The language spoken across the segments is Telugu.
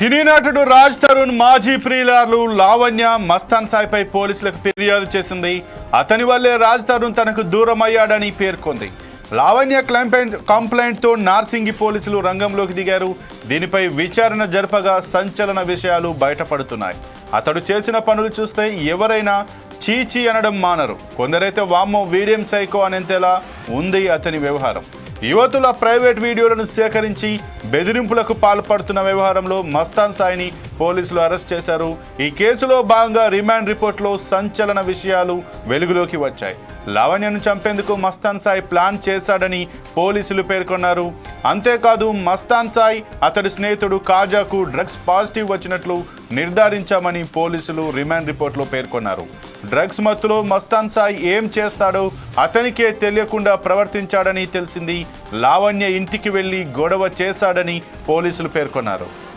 సినీ నటుడు రాజ్ తరుణ్ మాజీ ప్రియులర్లు లావణ్య మస్తాన్ సాయిపై పోలీసులకు ఫిర్యాదు చేసింది. అతని వల్లే రాజ్ తరుణ్ తనకు దూరం అయ్యాడని పేర్కొంది. లావణ్య కంప్లైంట్ కంప్లైంట్తో నార్సింగి పోలీసులు రంగంలోకి దిగారు. దీనిపై విచారణ జరపగా సంచలన విషయాలు బయటపడుతున్నాయి. అతడు చేసిన పనులు చూస్తే ఎవరైనా చీచీ అనడం మానరు. కొందరైతే వామ్మో వీడియం సైకో అనేంతేలా ఉంది అతని వ్యవహారం. యువతుల ప్రైవేట్ వీడియోలను సేకరించి బెదిరింపులకు పాల్పడుతున్న వ్యవహారంలో మస్తాన్ సాయిని పోలీసులు అరెస్ట్ చేశారు. ఈ కేసులో భాగంగా రిమాండ్ రిపోర్ట్లో సంచలన విషయాలు వెలుగులోకి వచ్చాయి. లావణ్యను చంపేందుకు మస్తాన్ సాయి ప్లాన్ చేశాడని పోలీసులు పేర్కొన్నారు. అంతేకాదు మస్తాన్ సాయి అతడి స్నేహితుడు కాజాకు డ్రగ్స్ పాజిటివ్ వచ్చినట్లు నిర్ధారించామని పోలీసులు రిమాండ్ రిపోర్ట్లో పేర్కొన్నారు. డ్రగ్స్ మత్తులో మస్తాన్ సాయి ఏం చేస్తాడో అతనికే తెలియకుండా ప్రవర్తించాడని తెలిసింది. లావణ్య ఇంటికి వెళ్ళి గొడవ చేశాడని పోలీసులు పేర్కొన్నారు.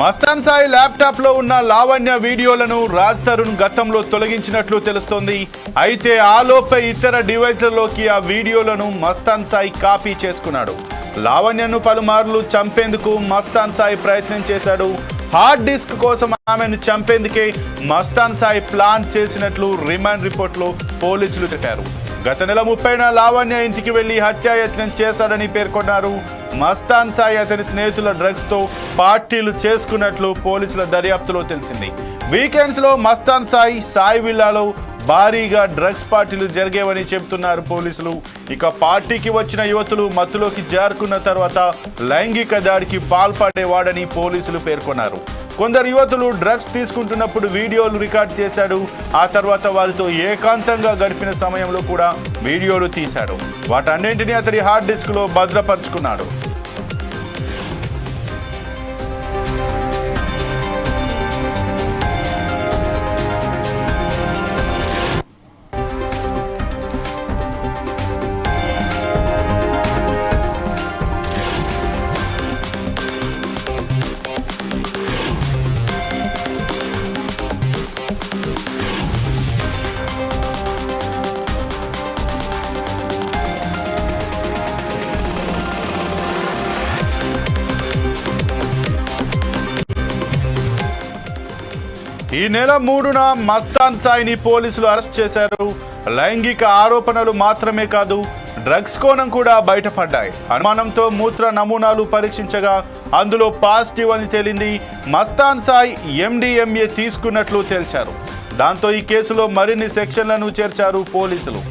మస్తాన్ సాయి ల్యాప్టాప్లో ఉన్న లావణ్య వీడియోలను రాజ్ తరుణ్ గతంలో తొలగించినట్లు తెలుస్తోంది. అయితే ఆలోపే ఇతర డివైస్లలోకి ఆ వీడియోలను మస్తాన్ సాయి కాపీ చేసుకున్నాడు. లావణ్యను పలుమార్లు చంపేందుకు మస్తాన్ సాయి ప్రయత్నం చేశాడు. హార్డ్ డిస్క్ కోసం ఆమెను చంపేందుకే మస్తాన్ సాయి ప్లాన్ చేసినట్లు రిమాండ్ రిపోర్ట్లో పోలీసులు చెప్పారు గత నెల ముప్పైన లావణ్య ఇంటికి వెళ్ళి హత్యాయత్నం చేశాడని పేర్కొన్నారు. మస్తాన్ సాయి అతని స్నేహితుల డ్రగ్స్తో పార్టీలు చేసుకున్నట్లు పోలీసుల దర్యాప్తులో తెలిసింది. వీకెండ్స్లో మస్తాన్ సాయి సాయి విల్లాలో భారీగా డ్రగ్స్ పార్టీలు జరిగేవని చెబుతున్నారు పోలీసులు. ఇక పార్టీకి వచ్చిన యువతులు మత్తులోకి జారుకున్న తర్వాత లైంగిక దాడికి పాల్పడేవాడని పోలీసులు పేర్కొన్నారు. కొందరు యువతులు డ్రగ్స్ తీసుకుంటున్నప్పుడు వీడియోలు రికార్డ్ చేశాడు. ఆ తర్వాత వారితో ఏకాంతంగా గడిపిన సమయంలో కూడా వీడియోలు తీశాడు. వాటన్నింటినీ అతడి హార్డ్ డిస్క్లో భద్రపరుచుకున్నాడు. ఈ నెల మూడున మస్తాన్ సాయిని పోలీసులు అరెస్ట్ చేశారు. లైంగిక ఆరోపణలు మాత్రమే కాదు డ్రగ్స్ కోణం కూడా బయటపడ్డాయి. అనుమానంతో మూత్ర నమూనాలు పరీక్షించగా అందులో పాజిటివ్ అని తేలింది మస్తాన్ సాయి ఎండిఎంఏ తీసుకున్నట్లు తేల్చారు. దాంతో ఈ కేసులో మరిన్ని సెక్షన్లను చేర్చారు పోలీసులు.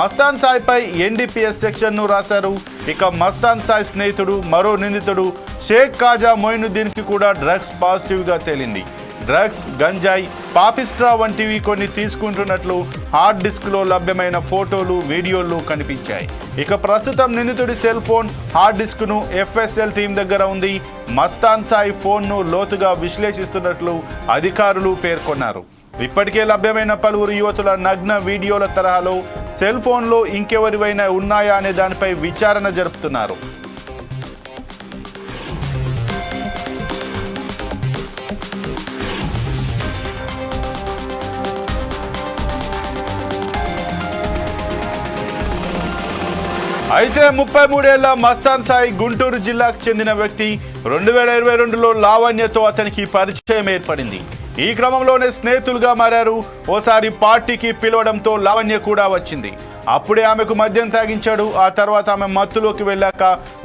మస్తాన్ సాయిపై ఎన్డీపీఎస్ సెక్షన్ను రాశారు. ఇక మస్తాన్ సాయి స్నేహితుడు మరో నిందితుడు షేక్ కాజా మొయినుద్దీన్కి కూడా డ్రగ్స్ పాజిటివ్గా తేలింది. డ్రగ్స్ గంజాయి పాపిస్ట్రా వంటివి కొన్ని తీసుకుంటున్నట్లు హార్డ్ డిస్క్లో లభ్యమైన ఫోటోలు వీడియోలు కనిపించాయి. ఇక ప్రస్తుతం నిందితుడి సెల్ ఫోన్ హార్డ్ డిస్క్ను ఎఫ్ఎస్ఎల్ టీం దగ్గర ఉంది. మస్తాన్ సాయి ఫోన్ను లోతుగా విశ్లేషిస్తున్నట్లు అధికారులు పేర్కొన్నారు. ఇప్పటికే లభ్యమైన పలువురు యువతుల నగ్న వీడియోల తరహాలో సెల్ ఫోన్లో ఇంకెవరివైనా ఉన్నాయా అనే దానిపై విచారణ జరుపుతున్నారు. అయితే ముప్పై మూడేళ్ళ మస్తాన్ సాయి గుంటూరు జిల్లాకు చెందిన వ్యక్తి రెండు వేల ఇరవై రెండులో లావణ్యతో అతనికి పరిచయం ఏర్పడింది. ఈ క్రమంలోనే స్నేహితులుగా మారారు. ఓసారి పార్టీకి పిలవడంతో లావణ్య కూడా వచ్చింది. అప్పుడే ఆమెకు మద్యం తాగించాడు. ఆ తర్వాత ఆమె మత్తులోకి వెళ్ళాక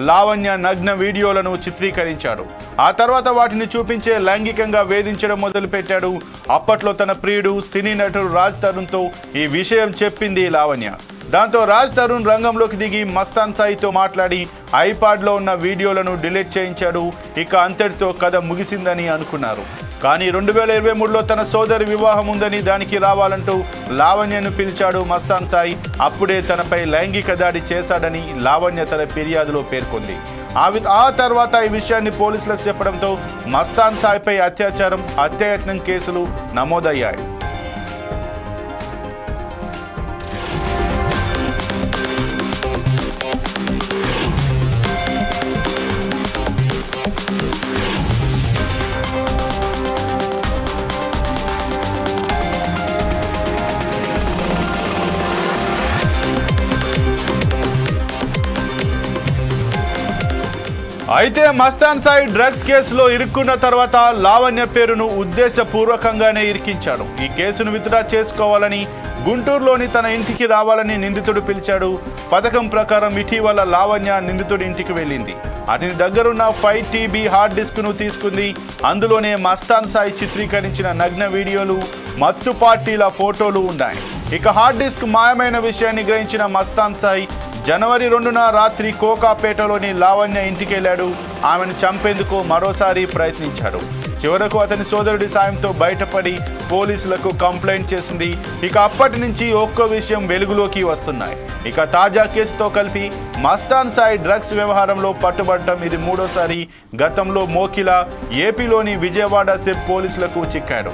లావణ్య నగ్న వీడియోలను చిత్రీకరించాడు. ఆ తర్వాత వాటిని చూపించే లైంగికంగా వేధించడం మొదలుపెట్టాడు. అప్పట్లో తన ప్రియుడు సినీ నటుడు రాజ్ తరుణ్తో ఈ విషయం చెప్పింది లావణ్య. దాంతో రాజ్ తరుణ్ రంగంలోకి దిగి మస్తాన్ సాయితో మాట్లాడి ఐపాడ్లో ఉన్న వీడియోలను డిలీట్ చేయించాడు. ఇక అంతటితో కథ ముగిసిందని అనుకున్నారు. కానీ రెండు వేల ఇరవై మూడులో తన సోదరి వివాహం ఉందని దానికి రావాలంటూ లావణ్యను పిలిచాడు మస్తాన్ సాయి. అప్పుడే తనపై లైంగిక దాడి చేశాడని లావణ్య తన ఫిర్యాదులో పేర్కొంది. ఆ వి- ఆ తర్వాత ఈ విషయాన్ని పోలీసులకు చెప్పడంతో మస్తాన్ సాయిపై అత్యాచారం హత్యాయత్నం కేసులు నమోదయ్యాయి. అయితే మస్తాన్ సాయి డ్రగ్స్ కేసులో ఇరుక్కున్న తర్వాత లావణ్య పేరును ఉద్దేశపూర్వకంగానే ఇరికించాడు. ఈ కేసును విత్డ్రా చేసుకోవాలని గుంటూరులోని తన ఇంటికి రావాలని నిందితుడు పిలిచాడు. పథకం ప్రకారం ఇటీవల లావణ్య నిందితుడి ఇంటికి వెళ్ళింది. అతని దగ్గరున్న ఫైవ్ టీబీ హార్డ్ డిస్క్ను తీసుకుంది. అందులోనే మస్తాన్ సాయి చిత్రీకరించిన నగ్న వీడియోలు మత్తు పార్టీల ఫోటోలు ఉన్నాయి. ఇక హార్డ్ డిస్క్ మాయమైన విషయాన్ని గ్రహించిన మస్తాన్ సాయి జనవరి రెండున రాత్రి కోకాపేటలోని లావణ్య ఇంటికెళ్ళాడు ఆమెను చంపేందుకు మరోసారి ప్రయత్నించాడు. చివరకు అతని సోదరుడి సాయంతో బయటపడి పోలీసులకు కంప్లైంట్ చేసింది. ఇక అప్పటి నుంచి ఒక్కో విషయం వెలుగులోకి వస్తున్నాయి. ఇక తాజా కేసుతో కలిపి మస్తాన్ సాయి డ్రగ్స్ వ్యవహారంలో పట్టుబడటం ఇది మూడోసారి గతంలో మోకిల ఏపీలోని విజయవాడ సెబ్ పోలీసులకు చిక్కాడు.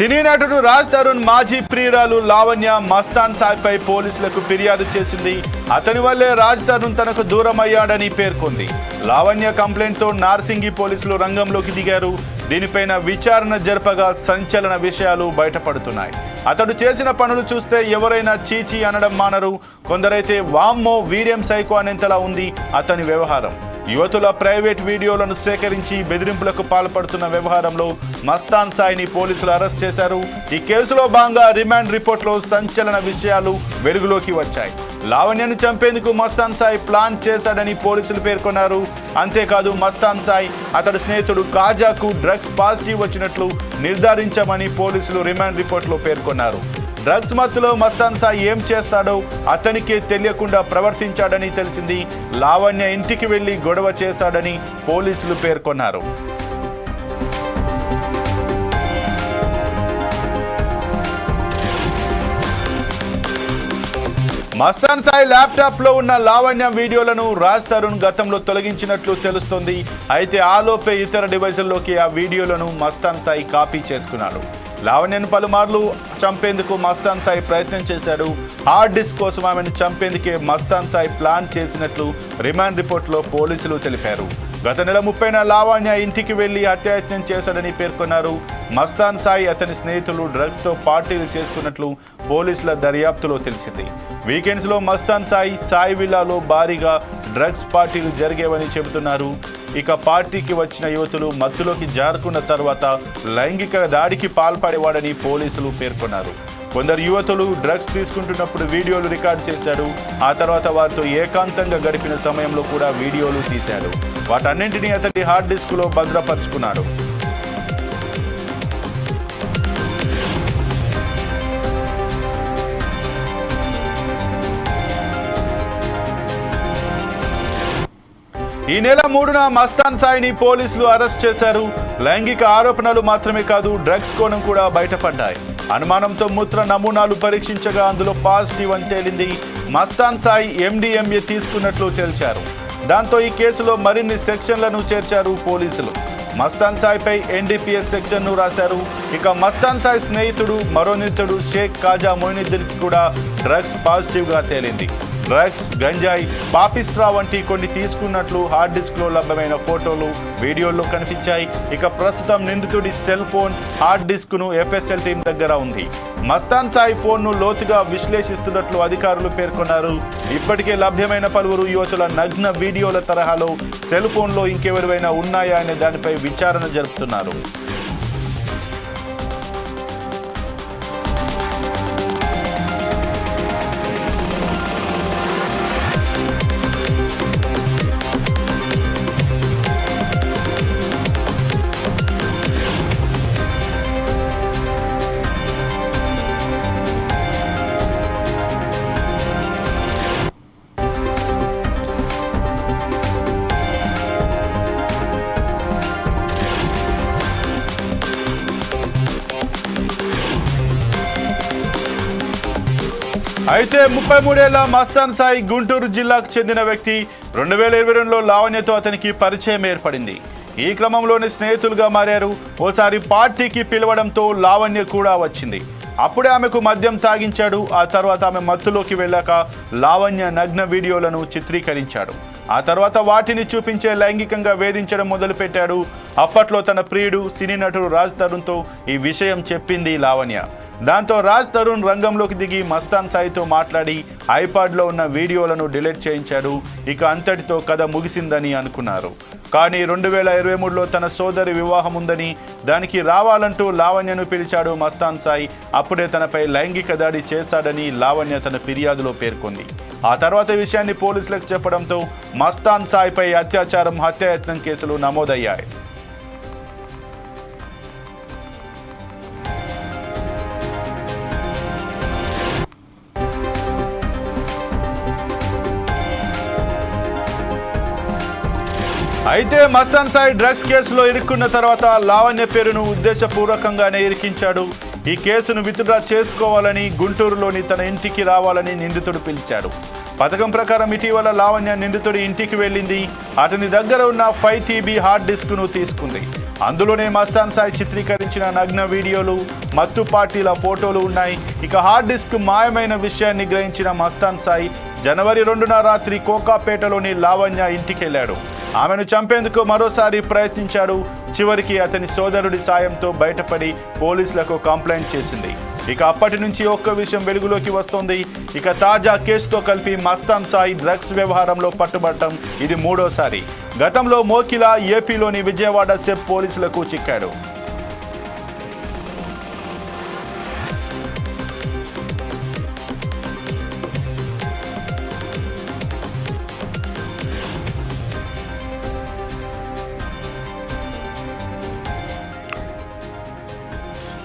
సినీ నటుడు రాజ్ తరుణ్ మాజీ ప్రియురాలు లావణ్య మస్తాన్ సాయిపై పోలీసులకు ఫిర్యాదు చేసింది. అతని వల్లే రాజ్ తరుణ్ తనకు దూరం అయ్యాడని పేర్కొంది. లావణ్య కంప్లైంట్తో నార్సింగి పోలీసులు రంగంలోకి దిగారు. దీనిపైన విచారణ జరపగా సంచలన విషయాలు బయటపడుతున్నాయి. అతడు చేసిన పనులు చూస్తే ఎవరైనా చీచీ అనడం మానరు. కొందరైతే వామ్మో వీడియం సైకో అనేంతలా ఉంది అతని వ్యవహారం. యువతుల ప్రైవేట్ వీడియోలను సేకరించి బెదిరింపులకు పాల్పడుతున్న వ్యవహారంలో మస్తాన్ సాయిని పోలీసులు అరెస్ట్ చేశారు. ఈ కేసులో భాగంగా రిమాండ్ రిపోర్ట్లో సంచలన విషయాలు వెలుగులోకి వచ్చాయి. లావణ్యను చంపేందుకు మస్తాన్ సాయి ప్లాన్ చేశాడని పోలీసులు పేర్కొన్నారు. అంతేకాదు మస్తాన్ సాయి అతడి స్నేహితుడు కాజాకు డ్రగ్స్ పాజిటివ్ వచ్చినట్లు నిర్ధారించామని పోలీసులు రిమాండ్ రిపోర్ట్లో పేర్కొన్నారు. డ్రగ్స్ మత్తులో మస్తాన్ సాయి ఏం చేస్తాడో అతనికే తెలియకుండా ప్రవర్తించాడని తెలిసింది. లావణ్య ఇంటికి వెళ్ళి గొడవ చేశాడని పోలీసులు పేర్కొన్నారు. మస్తాన్ సాయి ల్యాప్టాప్లో ఉన్న లావణ్య వీడియోలను రాజ్ తరుణ్ గతంలో తొలగించినట్లు తెలుస్తోంది. అయితే ఆలోపే ఇతర డివైజుల్లోకి ఆ వీడియోలను మస్తాన్ సాయి కాపీ చేసుకున్నాడు. లావణ్యను పలుమార్లు చంపేందుకు మస్తాన్ సాయి ప్రయత్నం చేశాడు. హార్డ్ డిస్క్ కోసం ఆమెను చంపేందుకే మస్తాన్ సాయి ప్లాన్ చేసినట్లు రిమాండ్ రిపోర్ట్లో పోలీసులు తెలిపారు. గత నెల ముప్పైన లావాణ్య ఇంటికి వెళ్ళి హత్యాయత్నం చేశాడని పేర్కొన్నారు. మస్తాన్ సాయి అతని స్నేహితులు డ్రగ్స్తో పార్టీలు చేసుకున్నట్లు పోలీసుల దర్యాప్తులో తెలిసింది. వీకెండ్స్లో మస్తాన్ సాయి సాయి విల్లాలో భారీగా డ్రగ్స్ పార్టీలు జరిగేవని చెబుతున్నారు. ఇక పార్టీకి వచ్చిన యువతులు మత్తులోకి జారుకున్న తర్వాత లైంగిక దాడికి పాల్పడేవాడని పోలీసులు పేర్కొన్నారు. కొందరు యువతులు డ్రగ్స్ తీసుకుంటున్నప్పుడు వీడియోలు రికార్డ్ చేశాడు. ఆ తర్వాత వారితో ఏకాంతంగా గడిపిన సమయంలో కూడా వీడియోలు తీశాడు. వాటన్నింటినీ అతడి హార్డ్ డిస్క్లో భద్రపరుచుకున్నాడు. ఈ నెల మూడున మస్తాన్ సాయిని పోలీసులు అరెస్ట్ చేశారు. లైంగిక ఆరోపణలు మాత్రమే కాదు డ్రగ్స్ కోణం కూడా బయటపడ్డాయి. అనుమానంతో మూత్ర నమూనాలు పరీక్షించగా అందులో పాజిటివ్ అని తేలింది మస్తాన్ సాయి ఎండిఎంఏ తీసుకున్నట్లు తేల్చారు. దాంతో ఈ కేసులో మరిన్ని సెక్షన్లను చేర్చారు పోలీసులు. మస్తాన్ సాయిపై ఎన్డీపీఎస్ సెక్షన్ను రాశారు. ఇక మస్తాన్ సాయి స్నేహితుడు మరో నిందితుడు షేక్ కాజా మొయినుద్దీన్కి కూడా డ్రగ్స్ పాజిటివ్గా తేలింది. డ్రగ్స్ గంజాయి పాపిస్ట్రా వంటి కొన్ని తీసుకున్నట్లు హార్డ్ డిస్క్లో లభ్యమైన ఫోటోలు వీడియోల్లో కనిపించాయి. ఇక ప్రస్తుతం నిందితుడి సెల్ ఫోన్ హార్డ్ డిస్క్ను ఎఫ్ఎస్ఎల్ టీం దగ్గర ఉంది. మస్తాన్ సాయి ఫోన్ను లోతుగా విశ్లేషిస్తున్నట్లు అధికారులు పేర్కొన్నారు. ఇప్పటికే లభ్యమైన పలువురు యువతుల నగ్న వీడియోల తరహాలో సెల్ ఫోన్లో ఇంకెవరివైనా ఉన్నాయా అనే దానిపై విచారణ జరుపుతున్నారు. అయితే ముప్పై మూడేళ్ళ మస్తాన్ సాయి గుంటూరు జిల్లాకు చెందిన వ్యక్తి రెండు వేల ఇరవై రెండులో లావణ్యతో అతనికి పరిచయం ఏర్పడింది. ఈ క్రమంలోనే స్నేహితులుగా మారారు. ఓసారి పార్టీకి పిలవడంతో లావణ్య కూడా వచ్చింది. అప్పుడే ఆమెకు మద్యం తాగించాడు. ఆ తర్వాత ఆమె మత్తులోకి వెళ్ళాక లావణ్య నగ్న వీడియోలను చిత్రీకరించాడు. ఆ తర్వాత వాటిని చూపించే లైంగికంగా వేధించడం మొదలుపెట్టాడు. అప్పట్లో తన ప్రియుడు సినీ నటుడు రాజ్ తరుణ్తో ఈ విషయం చెప్పింది లావణ్య. దాంతో రాజ్ తరుణ్ రంగంలోకి దిగి మస్తాన్ సాయితో మాట్లాడి ఐపాడ్లో ఉన్న వీడియోలను డిలీట్ చేయించాడు. ఇక అంతటితో కథ ముగిసిందని అనుకున్నారు. కానీ రెండు వేల ఇరవై మూడులో తన సోదరి వివాహం ఉందని దానికి రావాలంటూ లావణ్యను పిలిచాడు మస్తాన్ సాయి. అప్పుడే తనపై లైంగిక దాడి చేశాడని లావణ్య తన ఫిర్యాదులో పేర్కొంది. ఆ తర్వాత విషయాన్ని పోలీసులకు చెప్పడంతో మస్తాన్ సాయిపై అత్యాచారం హత్యాయత్నం కేసులు నమోదయ్యాయి. అయితే మస్తాన్ సాయి డ్రగ్స్ కేసులో ఇరుక్కున్న తర్వాత లావణ్య పేరును ఉద్దేశపూర్వకంగానే ఇరికించాడు. ఈ కేసును విత్డ్రా చేసుకోవాలని గుంటూరులోని తన ఇంటికి రావాలని నిందితుడు పిలిచాడు. పథకం ప్రకారం ఇటీవల లావణ్య నిందితుడి ఇంటికి వెళ్ళింది. అతని దగ్గర ఉన్న ఫైవ్ టీబీ హార్డ్ డిస్క్ను తీసుకుంది. అందులోనే మస్తాన్ సాయి చిత్రీకరించిన నగ్న వీడియోలు మత్తు పార్టీల ఫోటోలు ఉన్నాయి. ఇక హార్డ్ డిస్క్ మాయమైన విషయాన్ని గ్రహించిన మస్తాన్ సాయి జనవరి రెండున రాత్రి కోకాపేటలోని లావణ్య ఇంటికి వెళ్ళాడు ఆమెను చంపేందుకు మరోసారి ప్రయత్నించాడు. చివరికి అతని సోదరుడి సాయంతో బయటపడి పోలీసులకు కంప్లైంట్ చేసింది. ఇక అప్పటి నుంచి ఒక్క విషయం వెలుగులోకి వస్తోంది. ఇక తాజా కేసుతో కలిపి మస్తాన్ సాయి డ్రగ్స్ వ్యవహారంలో పట్టుబడటం ఇది మూడోసారి. గతంలో మోకిలా ఏపీలోని విజయవాడ సెఫ్ పోలీసులకు చిక్కాడు.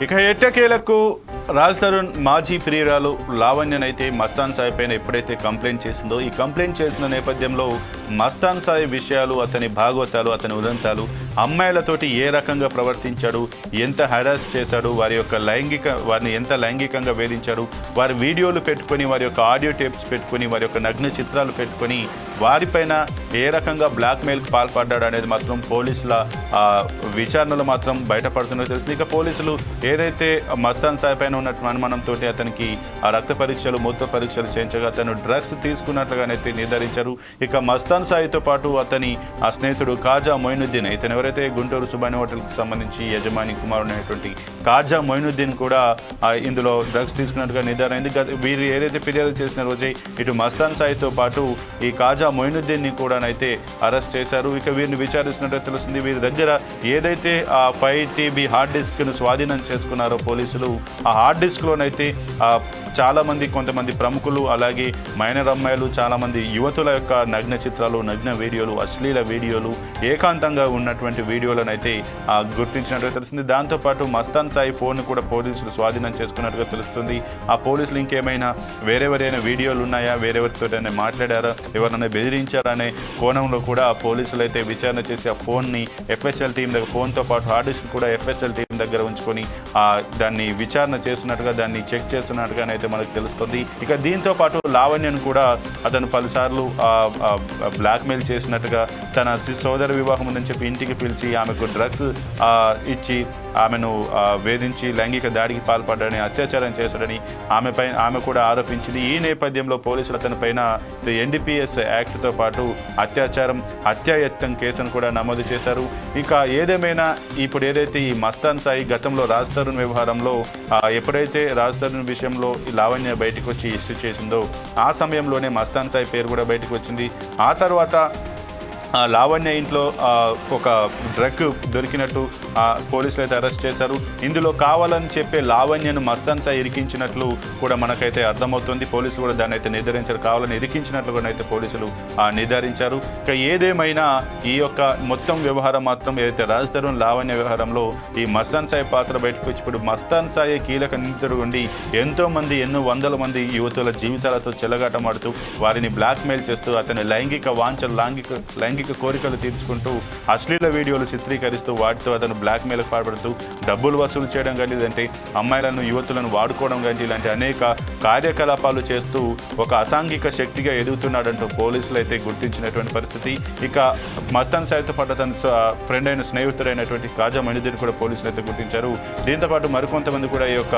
ఇక ఎట్టకేలకు రాజ్ తరుణ్ మాజీ ప్రియురాలు లావణ్యనైతే మస్తాన్ సాయి పైన ఎప్పుడైతే కంప్లైంట్ చేసిందో ఈ కంప్లైంట్ చేసిన నేపథ్యంలో మస్తాన్ సాయి విషయాలు అతని భాగవతాలు అతని ఉదంతాలు అమ్మాయిలతోటి ఏ రకంగా ప్రవర్తించాడు ఎంత హెరాస్ చేశాడు వారి యొక్క లైంగిక వారిని ఎంత లైంగికంగా వేధించాడు వారి వీడియోలు పెట్టుకొని వారి యొక్క ఆడియో టేప్స్ పెట్టుకొని వారి యొక్క నగ్న చిత్రాలు పెట్టుకొని వారిపైన ఏ రకంగా బ్లాక్మెయిల్కి పాల్పడ్డాడు అనేది మాత్రం పోలీసుల విచారణలు మాత్రం బయటపడుతున్నట్టు తెలుస్తుంది. ఇక పోలీసులు ఏదైతే మస్తాన్ సాయి పైన ఉన్నటువంటి అనుమానంతో అతనికి ఆ రక్త పరీక్షలు మూత్ర పరీక్షలు చేయించగా అతను డ్రగ్స్ తీసుకున్నట్లుగానైతే నిర్ధారించారు. ఇక మస్తాన్ సాయితో పాటు అతని ఆ స్నేహితుడు కాజా మొయినుద్దీన్ ఇతను ఎవరైతే గుంటూరు సుబాని హోటల్కి సంబంధించి యజమాని కుమారుడు అనేటువంటి కాజా మొయినుద్దీన్ కూడా ఇందులో డ్రగ్స్ తీసుకున్నట్టుగా నిర్ధారైంది గత వీరు ఏదైతే ఫిర్యాదు చేసిన రోజే ఇటు మస్తాన్ సాయితో పాటు ఈ కాజా మొయినుద్దీన్ని కూడానైతే అరెస్ట్ చేశారు. ఇక వీరిని విచారిస్తున్నట్టు తెలుస్తుంది వీరి దగ్గర ఏదైతే ఆ ఫైవ్ టీబీ హార్డ్ డిస్క్ను స్వాధీనం చేసుకున్నారో పోలీసులు ఆ హార్డ్ డిస్క్లోనైతే చాలామంది కొంతమంది ప్రముఖులు అలాగే మైనర్ అమ్మాయిలు చాలామంది యువతుల యొక్క నగ్న చిత్రాలు నగ్న వీడియోలు అశ్లీల వీడియోలు ఏకాంతంగా ఉన్నటువంటి వీడియోలను అయితే గుర్తించినట్టుగా తెలుస్తుంది. దాంతోపాటు మస్తాన్ సాయి ఫోన్ కూడా పోలీసులు స్వాధీనం చేసుకున్నట్టుగా తెలుస్తుంది. ఆ పోలీసులు ఇంకేమైనా వేరెవరైనా వీడియోలు ఉన్నాయా వేరెవరితోటైనా మాట్లాడారా? ఎవరైనా బెదిరించారనే కోణంలో కూడా పోలీసులు అయితే విచారణ చేసి ఆ ఫోన్ని ఎఫ్ఎస్ఎల్ టీం దగ్గర ఫోన్తో పాటు హార్డ్ డిస్క్ కూడా ఎఫ్ఎస్ఎల్ టీం దగ్గర ఉంచుకొని ఆ, దాన్ని విచారణ చేస్తున్నట్టుగా దాన్ని చెక్ చేస్తున్నట్టుగానైతే మనకు తెలుస్తుంది. ఇక దీంతో పాటు లావణ్యను కూడా అతను పలుసార్లు బ్లాక్మెయిల్ చేసినట్టుగా తన సోదర వివాహం ఉందని చెప్పి ఇంటికి పిలిచి ఆమెకు డ్రగ్స్ ఇచ్చి ఆమెను వేధించి లైంగిక దాడికి పాల్పడ్డాడని అత్యాచారం చేశాడని ఆమెపై ఆమె కూడా ఆరోపించింది. ఈ నేపథ్యంలో పోలీసులు అతనిపైన ఎన్డీపీఎస్ యాక్ట్తో పాటు అత్యాచారం హత్యాయత్నం కేసును కూడా నమోదు చేశారు. ఇంకా ఏదేమైనా ఇప్పుడు ఏదైతే ఈ మస్తాన్ సాయి గతంలో రాజ్ తరుణ్ వ్యవహారంలో ఎప్పుడైతే రాజ్ తరుణ్ విషయంలో ఈ లావణ్య బయటకు వచ్చి ఇష్యూ చేసిందో ఆ సమయంలోనే మస్తాన్ సాయి పేరు కూడా బయటకు వచ్చింది ఆ తర్వాత లావణ్య ఇంట్లో ఒక డ్రగ్ దొరికినట్టు ఆ పోలీసులు అయితే అరెస్ట్ చేశారు. ఇందులో కావాలని చెప్పే లావణ్యను మస్తాన్ ఇరికించినట్లు కూడా మనకైతే అర్థమవుతుంది. పోలీసులు కూడా దాన్ని అయితే నిర్ధారించారు. కావాలని ఇరికించినట్లు కూడా అయితే పోలీసులు నిర్ధారించారు. ఇక ఏదేమైనా ఈ యొక్క మొత్తం వ్యవహారం మాత్రం ఏదైతే రాజ్ తరుణ్ లావణ్య వ్యవహారంలో ఈ మస్తాన్ సాయి పాత్ర బయటకు వచ్చి ఇప్పుడు మస్తాన్ సాయి కీలక నిందితుడు ఉండి ఎంతోమంది ఎన్నో వందల మంది యువతుల జీవితాలతో చెలగాటమాడుతూ వారిని బ్లాక్మెయిల్ చేస్తూ అతని లైంగిక వాంఛలు లైంగిక లైంగిక లైంగిక కోరికలు తీర్చుకుంటూ అశ్లీల వీడియోలు చిత్రీకరిస్తూ వాటితో అతను బ్లాక్మెయిల్కి పాల్పడుతూ డబ్బులు వసూలు చేయడం కానీ లేదంటే అమ్మాయిలను యువతులను వాడుకోవడం కానీ ఇలాంటి అనేక కార్యకలాపాలు చేస్తూ ఒక అసాంఘిక శక్తిగా ఎదుగుతున్నాడంటూ పోలీసులు అయితే గుర్తించినటువంటి పరిస్థితి. ఇక మస్తాన్ సాయితో పాటు తన ఫ్రెండ్ అయిన స్నేహితుడైనటువంటి కాజా మణిదీన్ కూడా పోలీసులు అయితే గుర్తించారు. దీంతో పాటు మరికొంతమంది కూడా ఈ యొక్క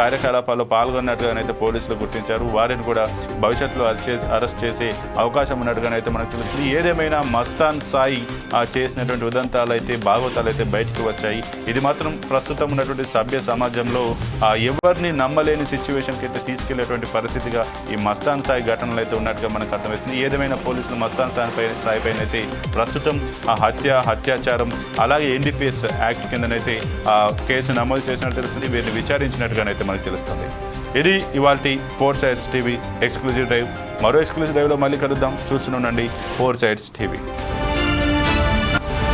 కార్యకలాపాల్లో పాల్గొన్నట్టుగానైతే పోలీసులు గుర్తించారు. వారిని కూడా భవిష్యత్తులో అరెస్ట్ చేసే అవకాశం ఉన్నట్టుగానైతే మనకు తెలుస్తుంది. ఏదేమైనా మస్తాన్ సాయి ఆ, చేసినటువంటి ఉదంతాలు అయితే భాగవతాలు అయితే బయటకు వచ్చాయి. ఇది మాత్రం ప్రస్తుతం ఉన్నటువంటి సభ్య సమాజంలో ఎవరిని నమ్మలేని సిచ్యువేషన్కి అయితే తీసుకెళ్ళేటువంటి పరిస్థితిగా ఈ మస్తాన్ సాయి ఘటనలు అయితే ఉన్నట్టుగా మనకు అర్థమవుతుంది. ఏదేమైనా పోలీసులు మస్తాన్ సాయి సాయిపైన సాయి పైన అయితే ప్రస్తుతం ఆ హత్య హత్యాచారం అలాగే ఎన్డీపీఎస్ యాక్ట్ కిందనైతే ఆ కేసు నమోదు చేసినట్టు తెలుస్తుంది. వీరిని విచారించినట్టుగానైతే మనకు తెలుస్తుంది. ఇది ఇవాళ four sides TV. Exclusive drive మరో ఎక్స్క్లూజివ్ డ్రైవ్లో మళ్ళీ కలుద్దాం. చూస్తూనే ఉండండి. Four sides TV.